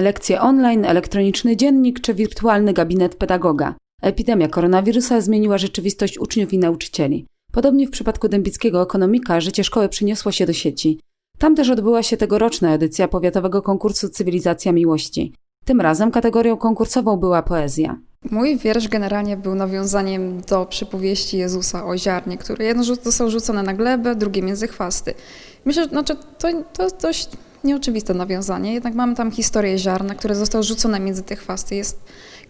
Lekcje online, elektroniczny dziennik czy wirtualny gabinet pedagoga. Epidemia koronawirusa zmieniła rzeczywistość uczniów i nauczycieli. Podobnie w przypadku Dębickiego Ekonomika życie szkoły przyniosło się do sieci. Tam też odbyła się tegoroczna edycja powiatowego konkursu Cywilizacja Miłości. Tym razem kategorią konkursową była poezja. Mój wiersz generalnie był nawiązaniem do przypowieści Jezusa o ziarnie, które jedno zostało rzucone na glebę, drugie między chwasty. Myślę, że znaczy, to, to dość nieoczywiste nawiązanie, jednak mamy tam historię ziarna, które zostało rzucone między te chwasty. Jest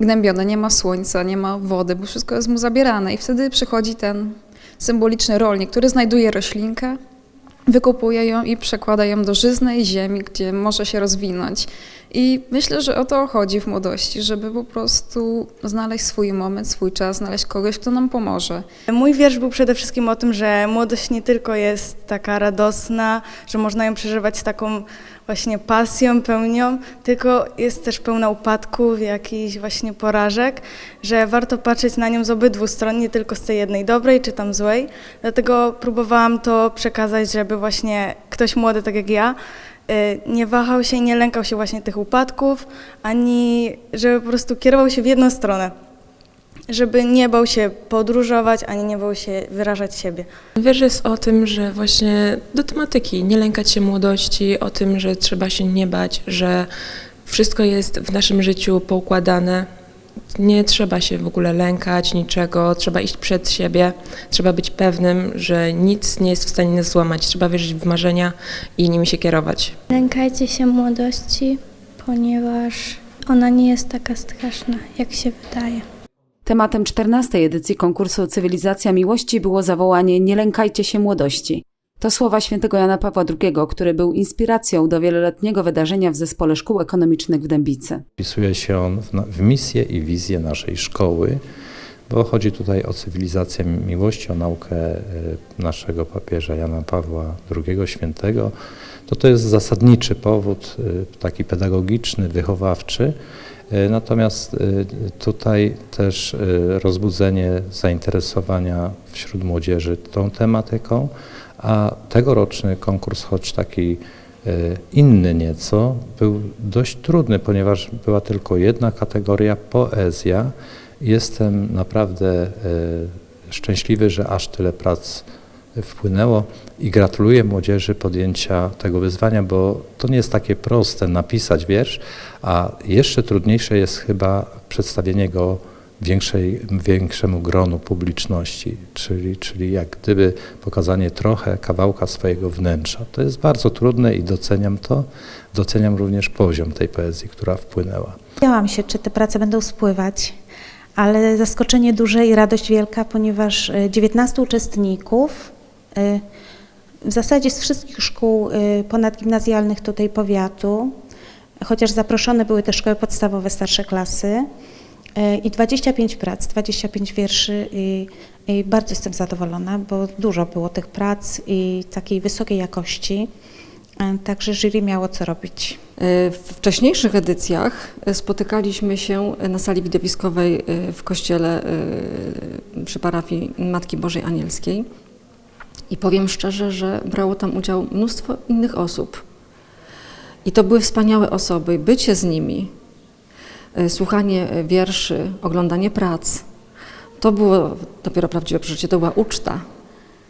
gnębione, nie ma słońca, nie ma wody, bo wszystko jest mu zabierane. I wtedy przychodzi ten symboliczny rolnik, który znajduje roślinkę, wykopuje ją i przekłada ją do żyznej ziemi, gdzie może się rozwinąć. I myślę, że o to chodzi w młodości, żeby po prostu znaleźć swój moment, swój czas, znaleźć kogoś, kto nam pomoże. Mój wiersz był przede wszystkim o tym, że młodość nie tylko jest taka radosna, że można ją przeżywać z taką właśnie pasją, pełnią, tylko jest też pełna upadków, jakichś właśnie porażek, że warto patrzeć na nią z obydwu stron, nie tylko z tej jednej dobrej czy tam złej. Dlatego próbowałam to przekazać, żeby właśnie ktoś młody, tak jak ja, y, nie wahał się i nie lękał się właśnie tych upadków, ani żeby po prostu kierował się w jedną stronę żeby nie bał się podróżować, ani nie bał się wyrażać siebie. Wiersz jest o tym, że właśnie do tematyki, nie lękać się młodości, o tym, że trzeba się nie bać, że wszystko jest w naszym życiu poukładane. Nie trzeba się w ogóle lękać niczego, trzeba iść przed siebie, trzeba być pewnym, że nic nie jest w stanie nas złamać. Trzeba wierzyć w marzenia i nimi się kierować. Lękajcie się młodości, ponieważ ona nie jest taka straszna, jak się wydaje. Tematem 14. edycji konkursu Cywilizacja Miłości było zawołanie Nie lękajcie się młodości. To słowa świętego Jana Pawła II, który był inspiracją do wieloletniego wydarzenia w Zespole Szkół Ekonomicznych w Dębicy. Wpisuje się on w, misję i wizję naszej szkoły, bo chodzi tutaj o cywilizację miłości, o naukę e, naszego papieża Jana Pawła II Świętego. To to jest zasadniczy powód, e, taki pedagogiczny, wychowawczy. E, Natomiast tutaj też rozbudzenie zainteresowania wśród młodzieży tą tematyką, a tegoroczny konkurs, choć taki e, inny nieco, był dość trudny, ponieważ była tylko jedna kategoria poezja. Jestem naprawdę e, szczęśliwy, że aż tyle prac wpłynęło i gratuluję młodzieży podjęcia tego wyzwania, bo to nie jest takie proste napisać wiersz, a jeszcze trudniejsze jest chyba przedstawienie go większej, większemu gronu publiczności, czyli, czyli jak gdyby pokazanie trochę kawałka swojego wnętrza. To jest bardzo trudne i doceniam to. Doceniam również poziom tej poezji, która wpłynęła. Bałam się, czy te prace będą spływać, ale zaskoczenie duże i radość wielka, ponieważ e, 19 uczestników, e, w zasadzie z wszystkich szkół e, ponadgimnazjalnych tutaj powiatu, chociaż zaproszone były też szkoły podstawowe, starsze klasy, e, i 25 prac, 25 wierszy i, i bardzo jestem zadowolona, bo dużo było tych prac i takiej wysokiej jakości, e, także jury miało co robić. W wcześniejszych edycjach spotykaliśmy się na sali widowiskowej w kościele przy parafii Matki Bożej Anielskiej i powiem szczerze, że brało tam udział mnóstwo innych osób. I to były wspaniałe osoby. Bycie z nimi, słuchanie wierszy, oglądanie prac, to było dopiero prawdziwe przeżycie, to była uczta.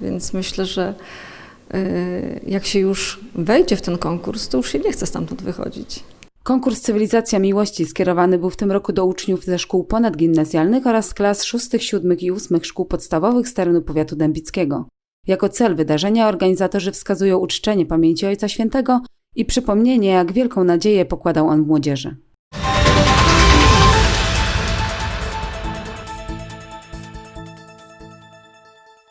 Więc myślę, że y, jak się już wejdzie w ten konkurs, to już się nie chce stamtąd wychodzić. Konkurs Cywilizacja Miłości skierowany był w tym roku do uczniów ze szkół ponadgimnazjalnych oraz klas 6, 7 i 8 szkół podstawowych z terenu powiatu dębickiego. Jako cel wydarzenia organizatorzy wskazują uczczenie pamięci Ojca Świętego i przypomnienie, jak wielką nadzieję pokładał on młodzieży.